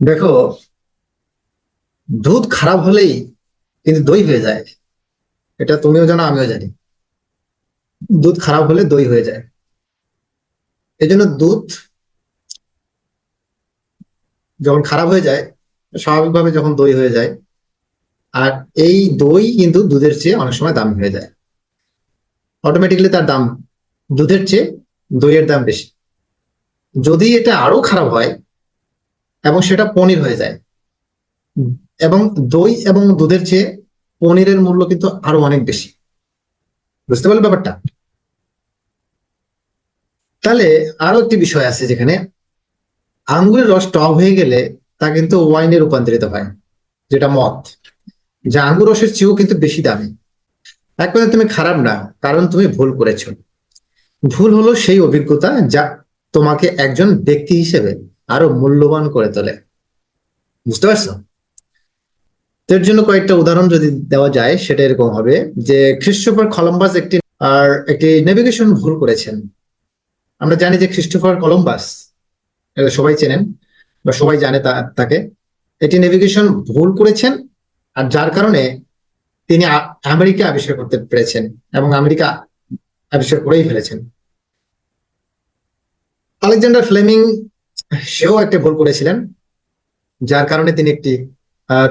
দেখো, দুধ খারাপ হলেই কিন্তু দই হয়ে যায়। এটা তুমিও জানো, আমিও জানি। দুধ খারাপ হলে দই হয়ে যায়। এই জন্য দুধ যখন খারাপ হয়ে যায়, স্বাভাবিকভাবে যখন দই হয়ে যায়, আর এই দই কিন্তু দুধের চেয়ে অনেক সময় দামি হয়ে যায়। অটোমেটিক্যালি তার দাম, দুধের চেয়ে দইয়ের দাম বেশি। যদি এটা আরও খারাপ হয় এবং সেটা পনির হয়ে যায়। এবং দই এবং দুধের চেয়ে পনিরের মূল্য কিন্তু আরও অনেক বেশি। বুঝতে পারলে ব্যাপারটা? তাহলে আরও একটি বিষয় আছে যেখানে আঙ্গুরের রস টক হয়ে গেলে তা কিন্তু ওয়াইনে রূপান্তরিত হয় যেটা মদ। যা আঙ্গুর রসের চেয়েও কিন্তু বেশি দামি। এক কথা তুমি খারাপ না কারণ তুমি ভুল করেছ। ভুল হলো সেই অভিজ্ঞতা যা তোমাকে একজন ব্যক্তি হিসেবে আরও মূল্যবান করে তোলে। বুঝতে পারছ? এর জন্য কয়েকটা উদাহরণ যদি দেওয়া যায়, সেটা এরকম হবে যে খ্রিস্টোফার কলম্বাস একটি, আর একটি নেভিগেশন ভুল করেছেন। আমরা জানি যে খ্রিস্টোফার কলম্বাস সবাই চেনেন বা সবাই জানে তাকে। এটি নেভিগেশন ভুল করেছেন, আর যার কারণে তিনি আমেরিকা আবিষ্কার করতে পেরেছেন এবং আমেরিকা আবিষ্কার করেই ফেলেছেন। আলেকজান্ডার ফ্লেমিং সেও একটা ভুল করেছিলেন, যার কারণে তিনি একটি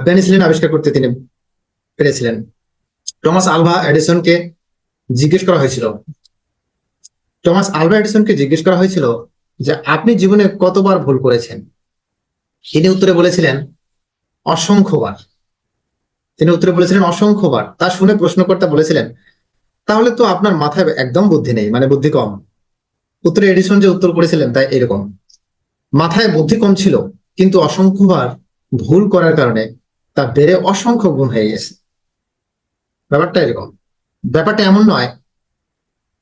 পেনিসিলিন আবিষ্কার করতে তিনি পেরেছিলেন। টমাস আলভা এডিসনকে জিজ্ঞেস করা হয়েছিল। টমাস আলভা এডিসনকে জিজ্ঞেস করা হয়েছিল যে, আপনি জীবনে কতবার ভুল করেছেন? তিনি উত্তরে বলেছিলেন, অসংখ্যবার। তিনি উত্তরে বলেছিলেন, অসংখ্যবার। তা শুনে প্রশ্নকর্তা বলেছিলেন, তাহলে তো আপনার মাথায় একদম বুদ্ধি নেই মানে বুদ্ধি কম। উত্তরে এডিসন যে উত্তর করেছিলেন তাই এরকম মাথায় বুদ্ধি কম ছিল, কিন্তু অসংখ্যবার ভুল করার কারণে তা বেড়ে অসংখ্য গুণ হয়ে গেছে। ব্যাপারটা এরকম। ব্যাপারটা এমন নয়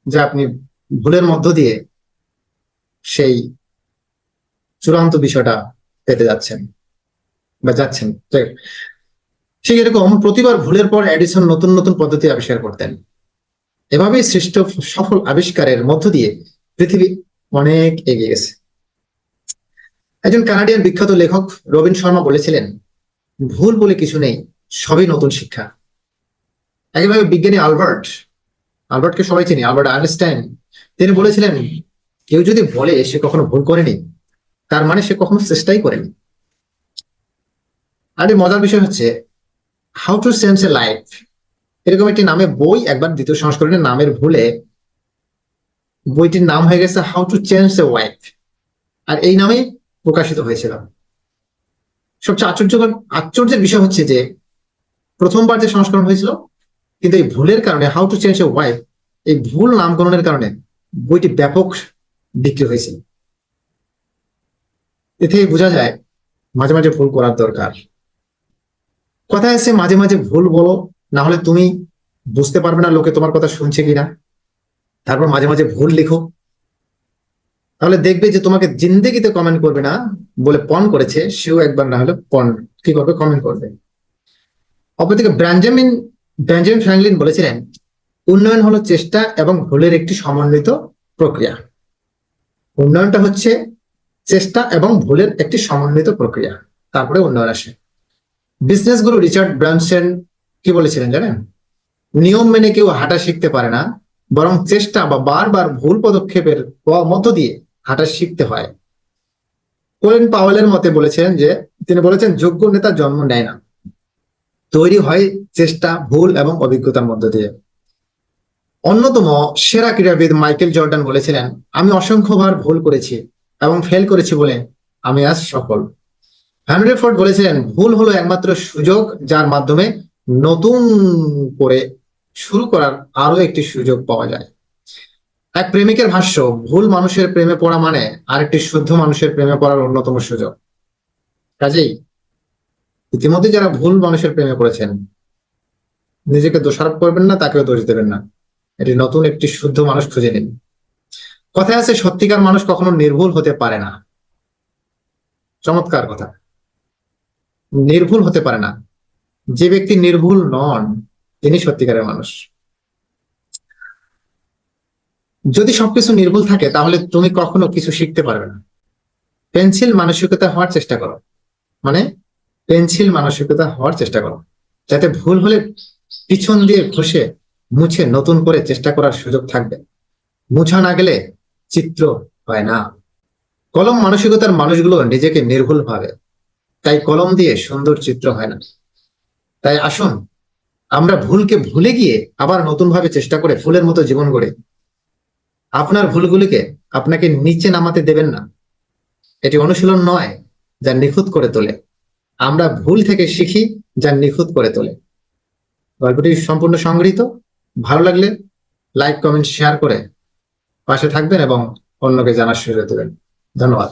যে আপনি ভুলের মধ্য দিয়ে সেই চূড়ান্ত বিষয়টা পেতে যাচ্ছেন বা যাচ্ছেন। ঠিক এরকম প্রতিবার ভুলের পর এডিসন নতুন নতুন পদ্ধতি আবিষ্কার করতেন। এভাবেই সৃষ্ট সফল আবিষ্কারের মধ্য দিয়ে পৃথিবী অনেক এগিয়ে গেছে। একজন কানাডিয়ান বিখ্যাত লেখক রবিন শর্মা বলেছিলেন, ভুল বলে কিছু নেই, সবই নতুন শিক্ষা। একইভাবে বিজ্ঞানী আলবার্ট, আলবার্টকে সবাই চিনি, আলবার্ট আইনস্টাইন। তিনি বলেছিলেন, কেউ যদি বলে সে কখনো ভুল করেনি, তার মানে সে কখনো চেষ্টাই করেনি। আর মজার বিষয় হচ্ছে, how to sense a life এরকম একটি নামে বই একবার দ্বিতীয় সংস্করণের নামের ভুলে বইটির নাম হয়ে গেছে, how to change a wife. আর এই নামেই প্রকাশিত হয়েছিল। সবচেয়ে আশ্চর্য আশ্চর্যের বিষয় হচ্ছে যে, প্রথমবার যে সংস্করণ হয়েছিল, কিন্তু এই ভুলের কারণে how to change a wife এই ভুল নামকরণের কারণে বইটি ব্যাপক বিক্রি হয়েছিল এ থেকে বোঝা যায়, মাঝে মাঝে ভুল করার দরকার। কথা আছে মাঝে মাঝে ভুল বলো, না হলে তুমি বুঝতে পারবে না লোকে তোমার কথা শুনছে কিনা। তারপর মাঝে মাঝে ভুল লিখো। তাহলে দেখবে যে তোমাকে জিন্দেগিতে কমেন্ট করবে না, বলে পন করেছে, সেও একবার না হলে পন কি করবে? কমেন্ট করবে। অপরদিকে ব্রাঞ্জামিন ব্রাঞ্জামিন ফ্র্যাঙ্কলিন বলেছিলেন, উন্নয়ন হলো চেষ্টা এবং ভুলের একটি সমন্বিত প্রক্রিয়া। উন্নয়নটা হচ্ছে চেষ্টা এবং ভুলের একটি সমন্বিত প্রক্রিয়া। তারপরে উন্নয়ন আসে। বিজনেস গুরু রিচার্ড ব্রানসেন কি বলেছিলেন জানেন? নিয়ম মেনে কেউ হাঁটা শিখতে পারে না, বরং চেষ্টা বা বারবার ভুল পদক্ষেপের মধ্য দিয়ে হাঁটা শিখতে হয়। কোলেন পাওয়েলের মতে বলেছেন যে, তিনি বলেছেন, যোগ্য নেতা জন্ম নেয় না। তৈরি হয় চেষ্টা, ভুল এবং অভিজ্ঞতার মধ্য দিয়ে। অন্যতম সেরা ক্রীড়াবিদ মাইকেল জর্ডান বলেছিলেন, আমি অসংখ্যবার ভুল করেছি এবং ফেল করেছি বলে আমি আজ সফল। হেনরি ফোর্ড বলেছিলেন, ভুল হলো একমাত্র সুযোগ যার মাধ্যমে নতুন করে শুরু করার আরও একটি সুযোগ পাওয়া যায়। এক প্রেমিকের ভাষ্য, ভুল মানুষের প্রেমে পড়া মানে আরেকটি শুদ্ধ মানুষের প্রেমে পড়ার অন্যতম সুযোগ। কাজেই ইতিমধ্যে যারা ভুল মানুষের প্রেমে পড়েছেন, নিজেকে দোষারোপ করবেন না, তাকেও দোষ দেবেন না। এটি নতুন একটি শুদ্ধ মানুষ খুঁজে নিন। কথায় আছে, সত্যিকার মানুষ কখনো নির্ভুল হতে পারে না। চমৎকার কথা। নির্ভুল হতে পারে না। যে ব্যক্তি নির্ভুল নন, তিনি সত্যিকারের মানুষ। যদি সবকিছু নির্ভুল থাকে, তাহলে তুমি কখনো কিছু শিখতে পারবে না। পেন্সিল মানসিকতা হওয়ার চেষ্টা করো। মানে পেন্সিল মানসিকতা হওয়ার চেষ্টা করো। যাতে ভুল হলে পিছন দিয়ে ঘষে মুছে নতুন করে চেষ্টা করার সুযোগ থাকবে। মুছা না গেলে চিত্র হয় না। কলম মানসিকতার মানুষগুলো নিজেকে নির্ভুল ভাবে। তাই কলম দিয়ে সুন্দর চিত্র হয় না। তাই আসুন, আমরা ভুলকে ভুলে গিয়ে আবার নতুন ভাবে চেষ্টা করে ফুলের মতো জীবন গড়ে। আপনার ভুলগুলিকে আপনাকে নিচে নামাতে দেবেন না। এটি অনুশীলন নয়, যা নিখুঁত করে তোলে। আমরা ভুল থেকে শিখি, যা নিখুঁত করে তোলে। গল্পটি সম্পূর্ণ সংগৃহীত। ভালো লাগলে লাইক, কমেন্ট, শেয়ার করে পাশে থাকবেন এবং অন্যকে জানার সুযোগ দেবেন। ধন্যবাদ।